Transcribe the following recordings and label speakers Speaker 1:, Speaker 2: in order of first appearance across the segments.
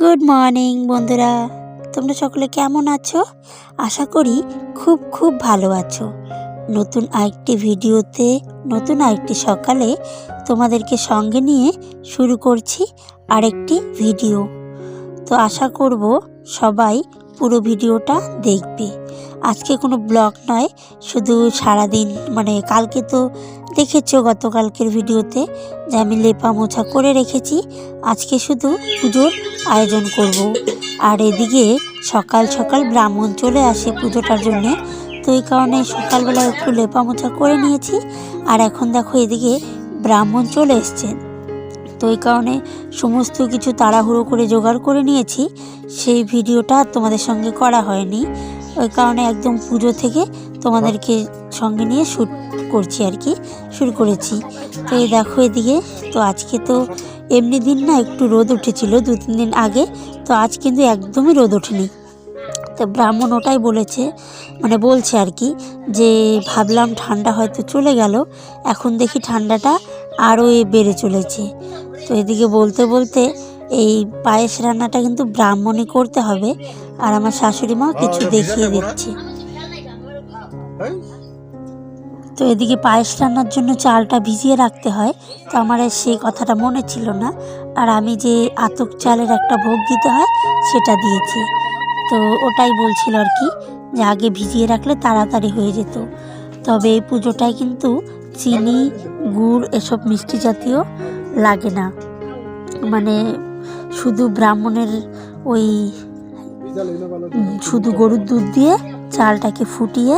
Speaker 1: Good morning বন্ধুরা। তোমরা সকলে কেমন আছো? আশা করি খুব খুব ভালো আছো। নতুন আরেকটি ভিডিওতে, নতুন আরেকটি সকালে তোমাদেরকে সঙ্গে নিয়ে শুরু করছি আরেকটি ভিডিও। তো আশা করব সবাই পুরো ভিডিওটা দেখবে। আজকে কোনো ব্লগ নয়, শুধু সারাদিন মানে কালকে তো দেখেছ গতকালকের ভিডিওতে যে আমি লেপা মোছা করে রেখেছি? আজকে শুধু পুজোর আয়োজন করব। আর এদিকে সকাল সকাল ব্রাহ্মণ চলে আসে পুজোটার জন্যে। তো এই কারণে সকালবেলা একটু লেপা মোছা করে নিয়েছি। আর এখন দেখো এদিকে ব্রাহ্মণ চলে এসছে। তো এই কারণে সমস্ত কিছু তাড়াহুড়ো করে জোগাড় করে নিয়েছি। সেই ভিডিওটা তোমাদের সঙ্গে করা হয়নি। ওই কারণে একদম পুজো থেকে তোমাদেরকে সঙ্গে নিয়ে শ্যুট করছি আর কি, শুরু করেছি। তো এই দেখো এদিকে, তো আজকে তো এমনি দিন না একটু রোদ উঠেছিল, দু তিন দিন আগে, তো আজ কিন্তু একদমই রোদ ওঠেনি। তো ব্রাহ্মণ ওটাই বলেছে মানে বলছে আর কি, যে ভাবলাম ঠান্ডা হয়তো চলে গেল, এখন দেখি ঠান্ডাটা আরও বেড়ে চলেছে। তো এদিকে বলতে বলতে এই পায়েস রান্নাটা কিন্তু ব্রাহ্মণই করতে হবে, আর আমার শাশুড়ি মা কিছু দেখিয়ে দিচ্ছে। তো এদিকে পায়েস রান্নার জন্য চালটা ভিজিয়ে রাখতে হয় তো আমার সেই কথাটা মনে ছিল না। আর আমি যে আতক চালের একটা ভোগ দিতে হয় সেটা দিয়েছি। তো ওটাই বলছিল আর কি যে আগে ভিজিয়ে রাখলে তাড়াতাড়ি হয়ে যেত। তবে এই পুজোটায় কিন্তু চিনি গুড় এসব মিষ্টি জাতীয় লাগে না। মানে শুধু ব্রাহ্মণের ওই শুধু গরুর দুধ দিয়ে চালটাকে ফুটিয়ে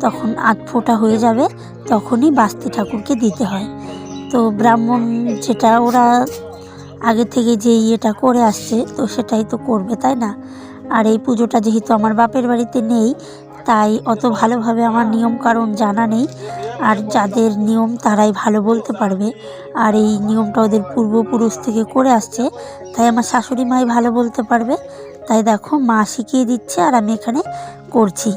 Speaker 1: তখন আধ ফোঁটা হয়ে যাবে, তখনই বাস্তি ঠাকুরকে দিতে হয়। তো ব্রাহ্মণ যেটা ওরা আগে থেকে যে ইয়েটা করে আসছে, তো সেটাই তো করবে, তাই না? আর এই পুজোটা যেহেতু আমার বাপের বাড়িতে নেই, তাই অত ভালোভাবে আমার নিয়ম কারণ জানা নেই। আর যাদের নিয়ম তারাই ভালো বলতে পারবে। আর এই নিয়মটা ওদের পূর্বপুরুষ থেকে করে আসছে, তাই আমার শাশুড়ি মাই ভালো বলতে পারবে। তাই দেখো, মা শিখিয়ে দিচ্ছে আর আমি এখানে করছি।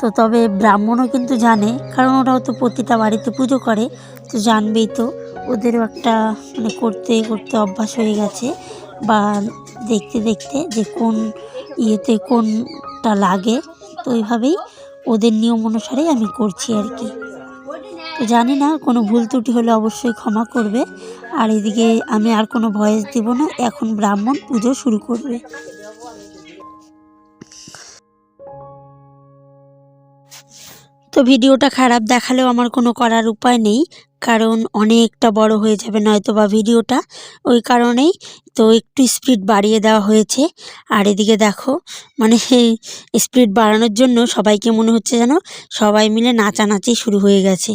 Speaker 1: তো তবে ব্রাহ্মণও কিন্তু জানে, কারণ ওরাও তো প্রতিটা বাড়িতে পুজো করে, তো জানবেই তো। ওদেরও একটা মানে করতে করতে অভ্যাস হয়ে গেছে, বা দেখতে দেখতে যে কোন ইয়েতে কোনটা লাগে, তো ওইভাবেই ওদের নিয়ম অনুসারেই আমি করছি আর কি। তো জানি না, কোনো ভুল ত্রুটি হলে অবশ্যই ক্ষমা করবে। আর এদিকে আমি আর কোনো ভয়েস দিব না, এখন ব্রাহ্মণ পুজো শুরু করবে। তো ভিডিওটা খারাপ দেখালেও আমার কোনো করার উপায় নেই, কারণ অনেকটা বড় হয়ে যাবে নয়তো বা ভিডিওটা। ওই কারণেই তো একটু স্পিড বাড়িয়ে দেওয়া হয়েছে। আর এদিকে দেখো মানে স্পিড বাড়ানোর জন্য সবাইকে মনে হচ্ছে যেন সবাই মিলে নাচানাচি শুরু হয়ে গেছে।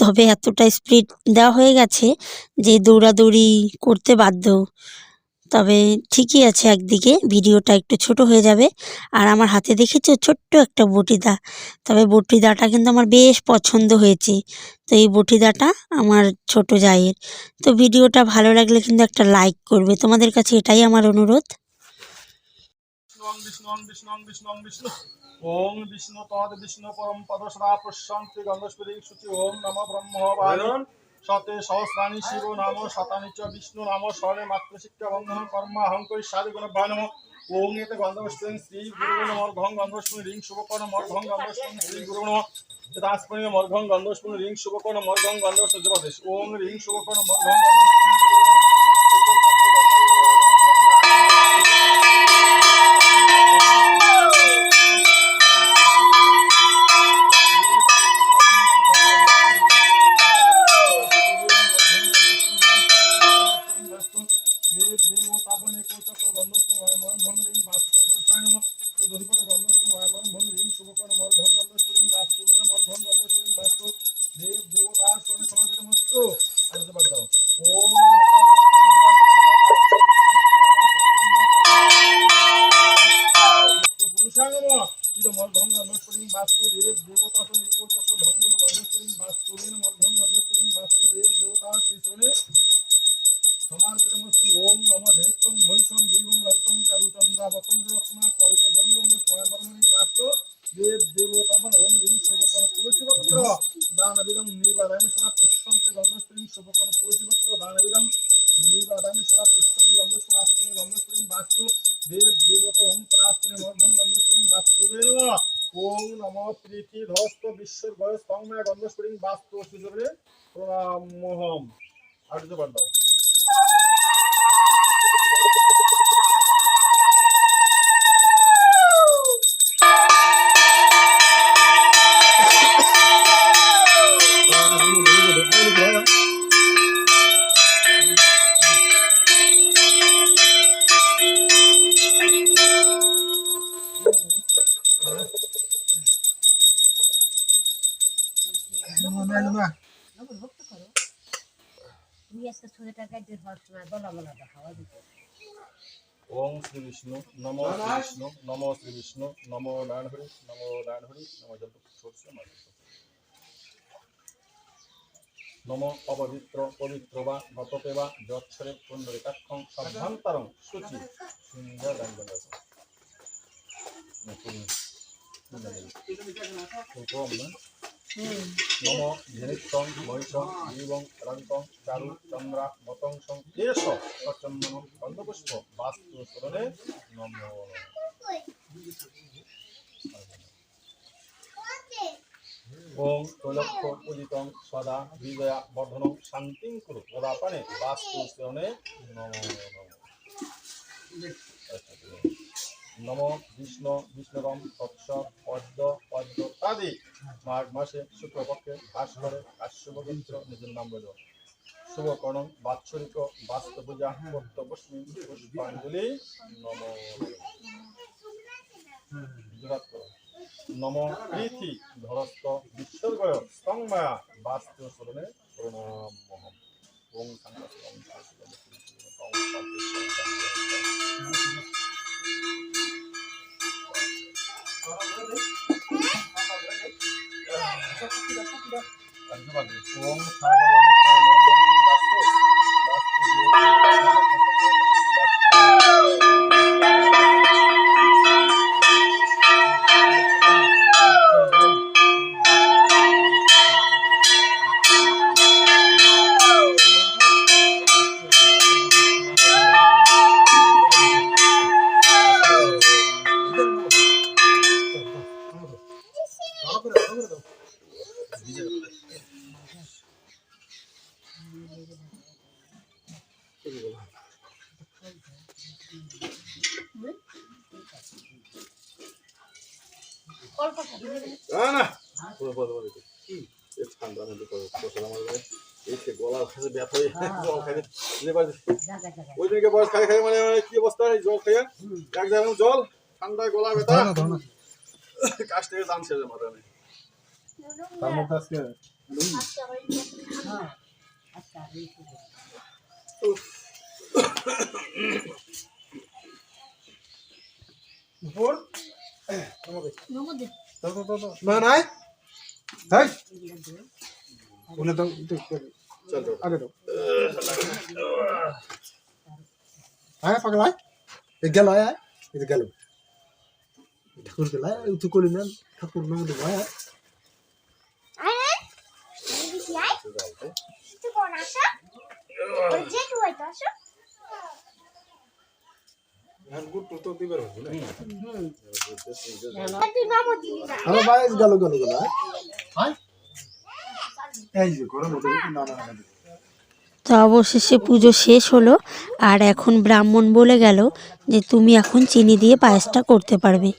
Speaker 1: তবে এতটা স্পিড দেওয়া হয়ে গেছে যে দৌড়াদৌড়ি করতে বাধ্য। তবে ঠিকই আছে একদিকে, ভিডিওটা একটু ছোট হয়ে যাবে। আর আমার হাতে দেখেছ ছোট্ট একটা বটিদা তবে বটিদাটা কিন্তু আমার বেশ পছন্দ হয়েছে। তো এই বটিদাটা আমার ছোট জায়ের। তো ভিডিওটা ভালো লাগলে কিন্তু একটা লাইক করবে। তোমাদের কাছে এটাই আমার অনুরোধ।
Speaker 2: বিষ্ণুং বিষ্ণুং বিষ্ণুং পরম পদ সদা প্রশান্তি গন্ধস্পতি শুচি ওং নম ব্রহ্ম সতে সহস্রাণী শিব নাম শতানি চ বিষ্ণু নাম, স্বরে মাতৃশিক্ষা বন্ধন কর্ম অহংকরি সাধু গুণ ভয় নম। ওং এতে গন্ধস্পতি শ্রী গুরু নমর ঘং গন্ধস্মী রিং শুভকর্ণ মর্ঘং গন্ধস্মী শ্রী গুরু নম তাস্পনি মর্ঘং গন্ধস্মী রিং শুভকর্ণ মর্ঘং গন্ধস্মী জবাদেশ ওং রিং শুভকর্ণ মর্ঘং গন্ধস্মী গুরু দানবিদম নির্বাদামি সদা পশ্যন্তে গন্ধস্প্রিম শুভকর্ণ পুরুষিভক্ত দানবিদম নির্বাদামি সদা পশ্যন্তে গন্ধস্ব আস্তুনি গন্ধস্প্রিম বাস্তু দেব, দেবত, ওম প্রাস্তুনি মধ্যম গন্ধস্প্রিম বাস্তুবে নম ওম নম প্রীতি ধস্ত বিশ্বের বয়স সংমায় গন্ধস্প্রিম বাস্তু সুযোগে প্রণামহম আর্য
Speaker 3: পাণ্ডব। আজকে ছয় টাকা দিয়ে হওয়ার সময় বলা বলা দেখাওয়া দিতে।
Speaker 2: ওং শ্রী বিষ্ণু নম শ্রী বিষ্ণু নম শ্রী বিষ্ণু নম নারায়ণ হরি নম নারায়ণ হরি নম জপ নম অপবিত্র পবিত্র বা গততে বা যচ্ছরে পুণ্ডরিকাক্ষং সভ্যান্তরং শুচি। সুন্দর ব্যঞ্জন নম ধীরিত্তং মহিষং জীবং রঙ্কং চারু, চন্দ্রা মতংসং এস সচন্দন গন্ধপুষ্প, বাস্তু স্মরণে নম। ওং ত্রৈলক্ষ পূজিতং সদা বিজয়া বর্ধনং শান্তিং কুরু। প্রদাপনে বাস্তু স্মরণে নম নম। বিষ্ণু, বিষ্ণুরম তৎস পদ্ম পদ্ম তাদি মাঘ মাসে শুক্লপক্ষে ভাস্করে কাশ্যপবিত্র, নিজের নাম বলো। শুভকর্ণ, বাৎসরিক বাস্তপূজা কর্তব্যস্মিন পুষ্পাঞ্জলি, নম জোড়াত করো। নম প্রীতি ধরস্ত বিশ্বর্গয় স্তংমায়া বাস্তু স্মরণে প্রণাম, মহম। ওং সাংঘাতিক ধন্যবাদ ওম না না বলো কি? এ ঠান্ডা মধ্যে ব্যথা হয়ে জল খাই লেবার
Speaker 3: জায়গা জায়গা
Speaker 2: ওই দিনকে বয়স খাই খাই মানে মানে কি অবস্থা? জল খাইয়া এক জায়গায় জল ঠান্ডায় গলা ব্যথা। থেকে জানছে যে মাথা নেই তার মধ্যে আজকে
Speaker 3: হ্যাঁ
Speaker 4: পাগল গেল গেল ঠাকুর গেল আয় তুই না ঠাকুর নাম দেবো তো দিবার হবে না হ্যালো ভাই গেল গেল গেল এই যে গরম না না
Speaker 1: তো অবশেষে পুজো শেষ হলো, আর এখন ব্রাহ্মণ বলে গেল যে তুমি এখন চিনি দিয়ে পায়েসটা করতে পারবে।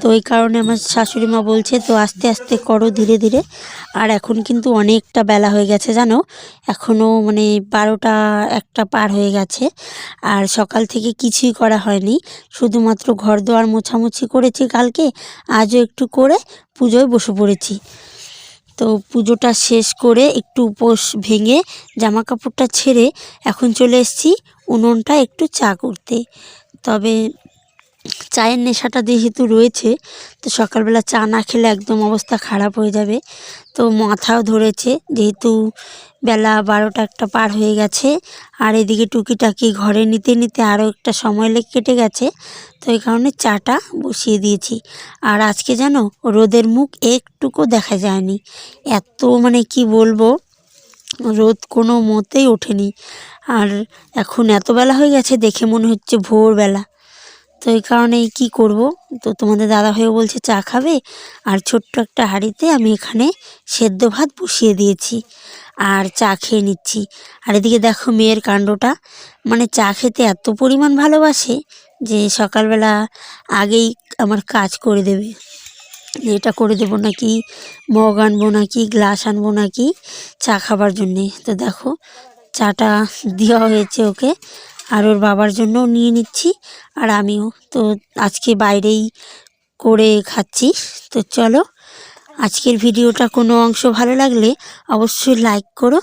Speaker 1: তো এই কারণে আমার শাশুড়ি মা বলছে, তো আস্তে আস্তে করো ধীরে ধীরে। আর এখন কিন্তু অনেকটা বেলা হয়ে গেছে, জানো? এখনও মানে বারোটা একটা পার হয়ে গেছে, আর সকাল থেকে কিছুই করা হয়নি। শুধুমাত্র ঘর দোয়ার মোছামুছি করেছি কালকে, আজও একটু করে পুজোয় বসে পড়েছি। তো পুজোটা শেষ করে একটু উপোস ভেঙে জামা কাপড়টা ছেড়ে এখন চলে এসেছি উনুনটা একটু চা করতে। তবে চায়ের নেশাটা যেহেতু রয়েছে, তো সকালবেলা চা না খেলে একদম অবস্থা খারাপ হয়ে যাবে। তো মাথাও ধরেছে, যেহেতু বেলা বারোটা একটা পার হয়ে গেছে, আর এদিকে টুকিটাকি ঘরে নিতে নিতে আরও একটা সময় লেগে কেটে গেছে, তো এই কারণে চাটা বসিয়ে দিয়েছি। আর আজকে জানো, রোদের মুখ একটুকু দেখা যায়নি। এত মানে কি বলব, রোদ কোনো মতেই ওঠেনি। আর এখন এত বেলা হয়ে গেছে, দেখে মনে হচ্ছে ভোরবেলা। তো এই কারণেই কি করব? তো তোমাদের দাদা হয়ে বলছে, চা খাবে? আর ছোট্ট একটা হাঁড়িতে আমি এখানে সেদ্ধ ভাত বসিয়ে দিয়েছি আর চা খেয়ে নিচ্ছি। আর এদিকে দেখো মেয়ের কাণ্ডটা। মানে চা খেতে এত পরিমাণ ভালোবাসে যে সকালবেলা আগেই আমার কাজ করে দেবে। এটা করে দেবো নাকি? মগ আনব নাকি? গ্লাস আনব নাকি? চা খাবার জন্যে। তো দেখো, চাটা দেওয়া হয়েছে ওকে। আর ওর বাবার জন্যও নিয়ে নিচ্ছি। আর আমিও তো আজকে বাইরেই করে খাচ্ছি। তো চলো, আজকের ভিডিওটা কোনো অংশ ভালো লাগলে অবশ্যই লাইক করো।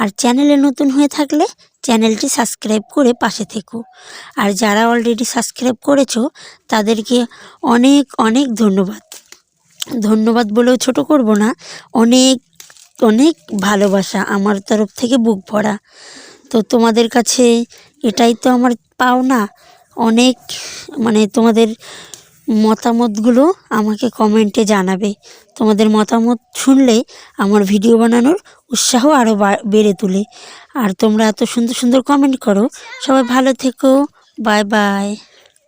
Speaker 1: আর চ্যানেলে নতুন হয়ে থাকলে চ্যানেলটি সাবস্ক্রাইব করে পাশে থেকো। আর যারা অলরেডি সাবস্ক্রাইব করেছ, তাদেরকে অনেক অনেক ধন্যবাদ। ধন্যবাদ বলেও ছোট করব না, অনেক অনেক ভালোবাসা আমার তরফ থেকে বুক ভরা। তো তোমাদের কাছে এটাই তো আমার পাওনা। অনেক মানে তোমাদের মতামতগুলো আমাকে কমেন্টে জানাবে। তোমাদের মতামত শুনলে আমার ভিডিও বানানোর উৎসাহ আরও বেড়ে তোলে। আর তোমরা এত সুন্দর সুন্দর কমেন্ট করো। সবাই ভালো থেকো। Bye bye.